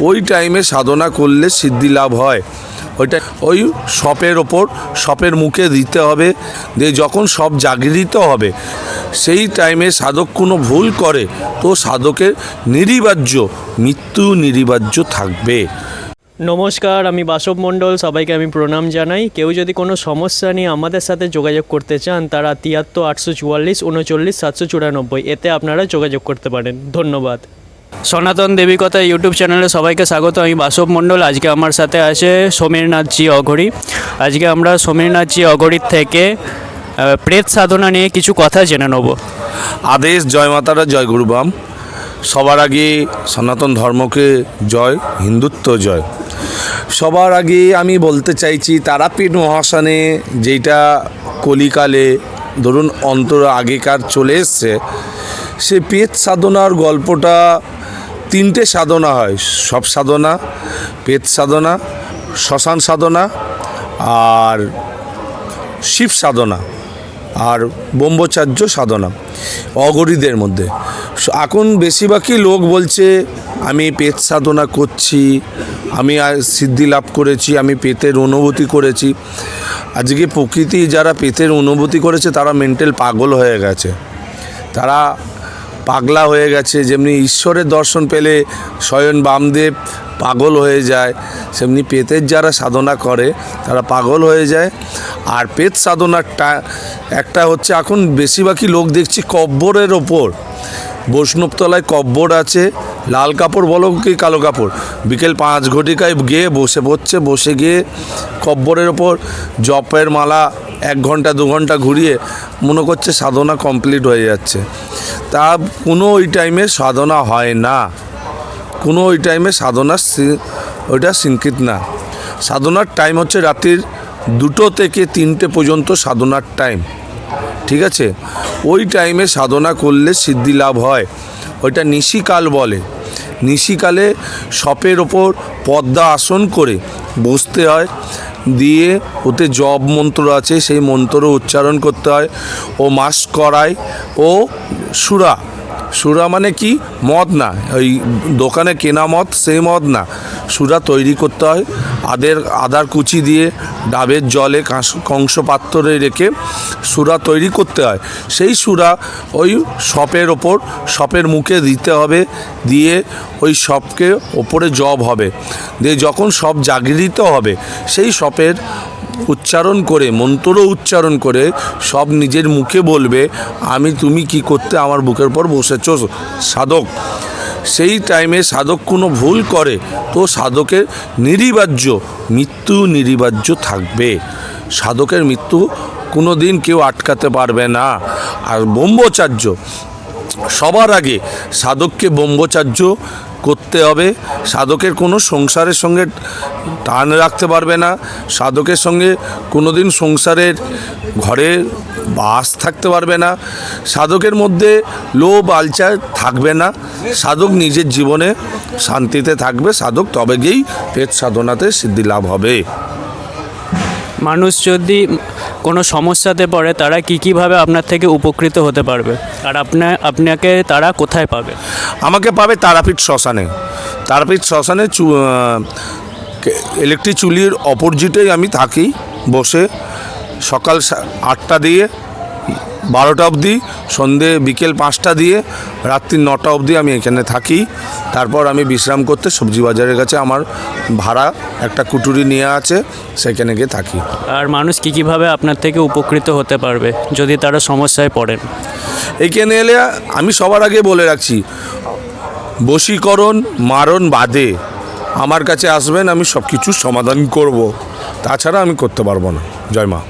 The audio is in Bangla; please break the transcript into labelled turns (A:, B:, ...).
A: ওই টাইমে সাধনা করলে সিদ্ধি লাভ হয়। ওইটা ওই সপের ওপর, সপের মুখে দিতে হবে। দিয়ে যখন সব জাগৃত হবে, সেই টাইমে সাধক কোনো ভুল করে, তো সাধকের নিরিবার্য মৃত্যু নিরিবাজ্য থাকবে।
B: নমস্কার, আমি বাসব মণ্ডল, সবাইকে আমি প্রণাম জানাই। কেউ যদি কোনো সমস্যা নিয়ে আমাদের সাথে যোগাযোগ করতে চান, তারা তিয়াত্তর আটশো চুয়াল্লিশ, উনচল্লিশ, সাতশো চুরানব্বই, এতে আপনারা যোগাযোগ করতে পারেন। ধন্যবাদ। সনাতন দেবী কথা ইউটিউব চ্যানেলে সবাইকে স্বাগত। আমি বাসব মণ্ডল, আজকে আমার সাথে আছে সমীরনাথজি অঘরি আজকে আমরা সমীরনাথজি অঘরির থেকে প্রেত সাধনা নিয়ে কিছু কথা জেনে নেব।
A: আদেশ, জয় মাতারা, জয় গুরুবাম। সবার আগে সনাতন ধর্মকে জয়, হিন্দুত্ব জয়। সবার আগে আমি বলতে চাইছি, তারাপীঠ মহাসানে যেটা কলিকালে ধরুন অন্তর আগেকার চলে এসছে, সে পেট সাধনার গল্পটা তিনটে সাধনা হয়। সব সাধনা পেট সাধনা, শ্মশান সাধনা আর শিব সাধনা আর ব্রহ্মচার্য সাধনা অগরীদের মধ্যে। এখন বেশিরভাগই লোক বলছে, আমি পেট সাধনা করছি, আমি সিদ্ধি লাভ করেছি, আমি পেতের অনুভূতি করেছি। আজকে প্রকৃতি যারা পেতের অনুভূতি করেছে, তারা মেন্টাল পাগল হয়ে গেছে। তারা পাগলা হয়ে গেছে, যেমনি ঈশ্বরের দর্শন পেলে স্বয়ং বামদেব পাগল হয়ে যায়, সেমনি পেতের যারা সাধনা করে, তারা পাগল হয়ে যায়। আর পেত সাধনারটা একটা হচ্ছে, এখন বেশিরভাগই লোক দেখছি কব্বরের ওপর। বৈষ্ণবতলায় কব্বর আছে, লাল কাপড় বলো কি কালো কাপড়। বিকেল পাঁচ ঘটিকায় গিয়ে বসে পড়ছে, বসে গিয়ে কব্বরের ওপর জপের মালা এক ঘণ্টা, দু ঘণ্টা ঘুরিয়ে মনে করছে সাধনা কমপ্লিট হয়ে যাচ্ছে। তা কোনো ওই টাইমে সাধনা হয় না। কোনো ওই টাইমে সাধনা ওইটা সিঙ্কিত না। সাধনার টাইম হচ্ছে রাত্রির দুটো থেকে তিনটে পর্যন্ত সাধনার টাইম ঠিক আছে? ওই টাইমে সাধনা করলে সিদ্ধি লাভ হয়। ওইটা নিশিকাল বলে। নিশিকালে সপের ওপর পদ্মা আসন করে বসতে হয়। দিয়ে ওতে জব মন্ত্র আছে, সেই মন্ত্র উচ্চারণ করতে হয়। ও মাস করায়, ও সুরা। সুরা মানে কি? মদ না। ওই দোকানে কেনা মদ সেই মদ না। তৈরি করতে হয়। আদের, আদার কুচি দিয়ে ডাবের জলে কাঁস- কংস পাত্রে রেখে সুরা তৈরি করতে হয়। সেই সুরা ওই সপের ওপর, সপের মুখে দিতে হবে, দিয়ে ওই সপকে ওপরে জব হবে। দিয়ে যখন সব জাগৃত হবে, সেই সপের উচ্চারণ করে মন্ত্র উচ্চারণ করে সব নিজের মুখে বলবে, আমি, তুমি কি করতে আমার বুকের পর বসেছ, সাধক? সেই টাইমে সাধক কোনো ভুল করে, তো সাধকের নিরিবার্য মৃত্যু নিরিবাজ্য থাকবে। সাধকের মৃত্যু কোনো দিন কেউ আটকাতে পারবে না। আর ব্রহ্মচার্য, সবার আগে সাধককে ব্রহ্মচার্য করতে হবে। সাধকের কোনো সংসারের সঙ্গে টান রাখতে পারবে না। সাধকের সঙ্গে কোনো দিন সংসারের ঘরে বাস থাকতে পারবে না। সাধকের মধ্যে লোভ আলচার থাকবে না। সাধক নিজের জীবনে শান্তিতে থাকবে। সাধক তবে গিয়েই পেট সাধনাতে সিদ্ধি লাভ হবে।
B: মানুষ যদি কোনো সমস্যাতে পড়ে, তারা কী কীভাবে আপনার থেকে উপকৃত হতে পারবে? আর আপনা, আপনাকে তারা কোথায় পাবে?
A: আমাকে পাবে তারাপীঠ শ্মশানে। তারাপীঠ শ্মশানে চু ইলেকট্রিক চুলির অপোজিটেই আমি থাকি, বসে সকাল আটটা দিয়ে বারোটা অবধি সন্ধে বিকেল পাঁচটা দিয়ে রাত্রি নটা অবধি আমি এখানে থাকি। তারপর আমি বিশ্রাম করতে সবজি বাজারের কাছে আমার ভাড়া একটা কুটুরি নিয়ে আছে সেখানে গিয়ে থাকি।
B: আর মানুষ কী কীভাবে আপনার থেকে উপকৃত হতে পারবে যদি তারা সমস্যায় পড়েন?
A: এখানে এলে আমি সবার আগে বলে রাখছি বশীকরণ মারণ বাদে আমার কাছে আসবেন আমি সব কিছু সমাধান করব। তাছাড়া আমি করতে পারব না। জয় মা।